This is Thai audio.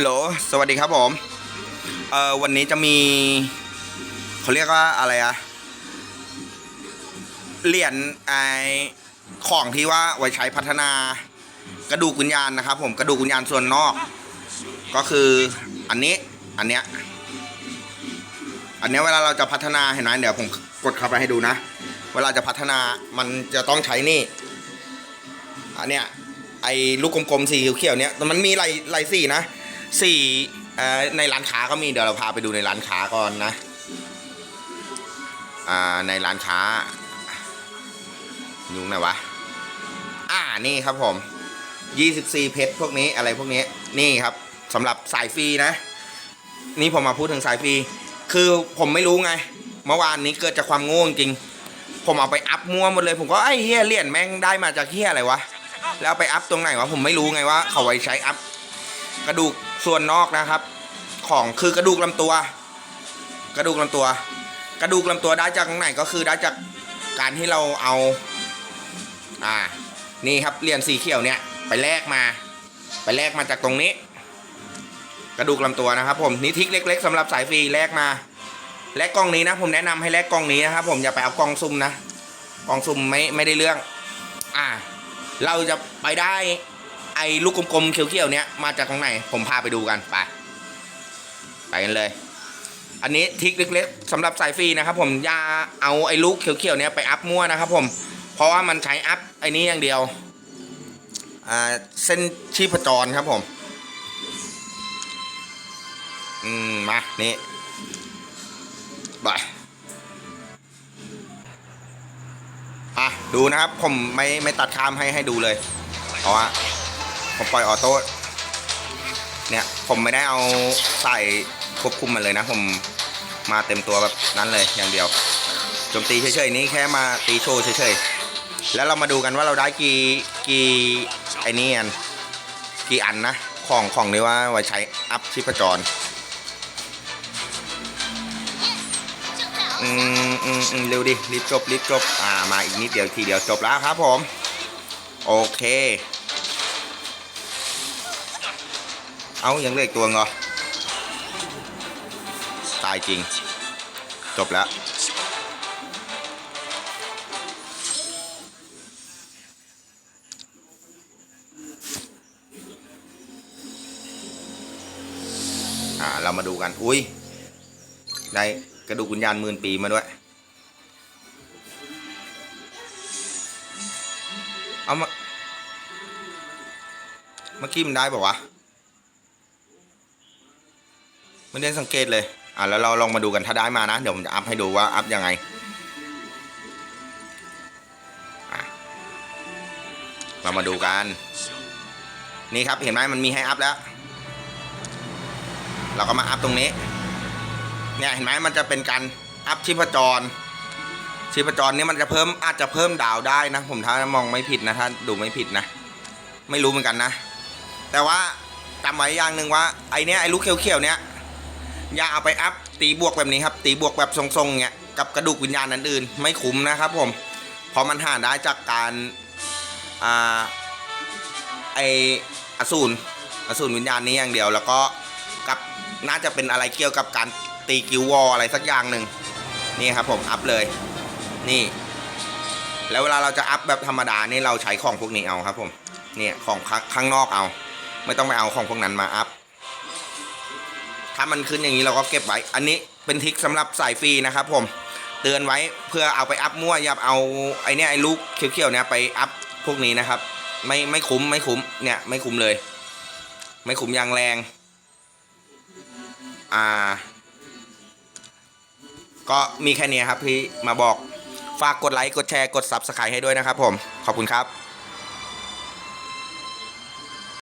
โหล สวัสดีครับผม เอ่อ วันนี้จะมี เขาเรียกว่าอะไรอะเหรียญไอของที่ว่าไว้ใช้พัฒนากระดูกวิญญาณนะครับ ผม กระดูกวิญญาณส่วนนอก ก็คืออันนี้ อันเนี้ย อันเนี้ยเวลาเราจะพัฒนาเห็นไหมเดี๋ยวผมกดเข้าไปให้ดูนะ เวลาจะพัฒนามันจะต้องใช้นี่ อันเนี้ย ไอ้ลูกกลมๆสีเขียวๆเนี้ยมันมีหลายหลายสีนะสี่เอ่อในร้านค้าก็มีเดี๋ยวเราพาไปดูในร้านค้าก่อนนะอ่าในร้านค้ายุงไหนวะอ่านี่ครับผม 24 เพชรพวกนี้อะไรพวกนี้นี่ครับสำหรับสายฟรีนะ นี่ผมมาพูดถึงสายฟรีคือผมไม่รู้ไงเมื่อวานนี้เกิดจากความโง่จริง ผมเอาไปอัพมั่วหมดเลย ผมก็ไอ้เฮียเหรียญแม่งได้มาจากเฮียอะไรวะ แล้วเอาไปอัพตรงไหนวะผมไม่รู้ไงว่า เขาไว้ใช้อัพกระดูกส่วนนอกนะครับ ของคือกระดูกลำตัว กระดูกลำตัว กระดูกลำตัวได้จากตรงไหนก็คือได้จากการที่เราเอา อ่า นี่ครับเหรียญสีเขียวเนี่ย ไปแลกมา ไปแลกมาจากตรงนี้ กระดูกลำตัวนะครับ ผมนี่ทิกเล็ก ๆสำหรับสายฟรีแลกมาแลกกล้องนี้นะ ผมแนะนำให้แลกกล้องนี้นะครับผมอย่าไปเอากล้องซุ่มนะกล้องซุ่มไม่ไม่ได้เรื่อง อ่า เราจะไปได้ไอ้ลูกกลมๆเขียวๆเนี้ยมาจากตรงไหน ผมพาไปดูกันไปไปกันเลย อันนี้ทิกเล็กๆสำหรับสายฟรีนะครับ ผมอย่าเอาไอ้ลูกเขียวๆเนี้ยไปอัพมั่วนะครับ ผม เพราะว่ามันใช้อัพไอ้นี้อย่างเดียวอ่าเส้นชีพจรครับผม อืมมานี่ไป ดูนะครับ ผมไม่ไม่ตัดข้ามให้ให้ดูเลยเพราะว่าผมปล่อยออโต้เนี่ยผมไม่ได้เอาใส่ควบคุมมันเลยนะ ผมมาเต็มตัวแบบนั้นเลยอย่างเดียวโจมตีเฉยๆนี่แค่มาตีโชว์เฉยๆแล้วเรามาดูกันว่าเราได้กี่กี่ไอ้นี่อันกี่อันนะของของนี้ว่าไว้ใช้อัพชีพจร อืมอืมอืมเร็วดิรีบจบรีบจบอ่ามาอีกนิดเดียวทีเดียวจบแล้วครับผม โอเค เอายังเหลืออีกตัวเหรอตายจริง จบแล้วอ่าเรามาดูกัน อุ้ย ได้ กระดูกวิญญาณหมื่นปีมาด้วย เอามา เมื่อกี้มันได้ป่าวะไม่ได้สังเกตเลย อะแล้วเราลองมาดูกันถ้าได้มานะ เดี๋ยวผมจะอัพให้ดูว่าอัพยังไงเรามาดูกัน นี่ครับเห็นไหมมันมีให้อัพแล้ว เราก็มาอัพตรงนี้ เนี่ยเห็นไหมมันจะเป็นการอัพชีพจร ชีพจรนี่มันจะเพิ่มอาจจะเพิ่มดาวได้นะ ผมถ้ามองไม่ผิดนะถ้าดูไม่ผิดนะ ไม่รู้เหมือนกันนะ แต่ว่าจำไว้อย่างหนึ่งว่าไอเนี้ยไอลูกเขียวๆเนี้ยอย่าเอาไปอัพตีบวกแบบนี้ครับ ตีบวกแบบทรงๆเนี้ยกับกระดูกวิญญาณนั้นอื่น ไม่คุ้มนะครับผมเพราะมันหาได้จากการอ่าไออสูรอสูรวิญญาณนี้อย่างเดียว แล้วก็กับน่าจะเป็นอะไรเกี่ยวกับการ ตีกิววอลอะไรสักอย่างหนึ่งนี่ครับผมอัพเลยนี่ แล้วเวลาเราจะอัพแบบธรรมดานี่เราใช้ของพวกนี้เอาครับผมเนี่ยของข้างนอกเอา ไม่ต้องไปเอาของพวกนั้นมาอัพถ้ามันขึ้นอย่างนี้เราก็เก็บไว้ อันนี้เป็นทิคสำหรับสายฟรีนะครับผมเตือนไว้เพื่อเอาไปอัพมั่วอย่าเอาไอเนี้ยไอลูกเขียวๆเนี่ยไปอัพพวกนี้นะครับ ไม่ไม่คุ้มไม่คุ้มเนี่ยไม่คุ้มเลย ไม่คุ้มอย่างแรง อ่า ก็มีแค่นี้ครับที่มาบอกฝากกดไลค์กดแชร์กด Subscribe ให้ด้วยนะครับผมขอบคุณครับ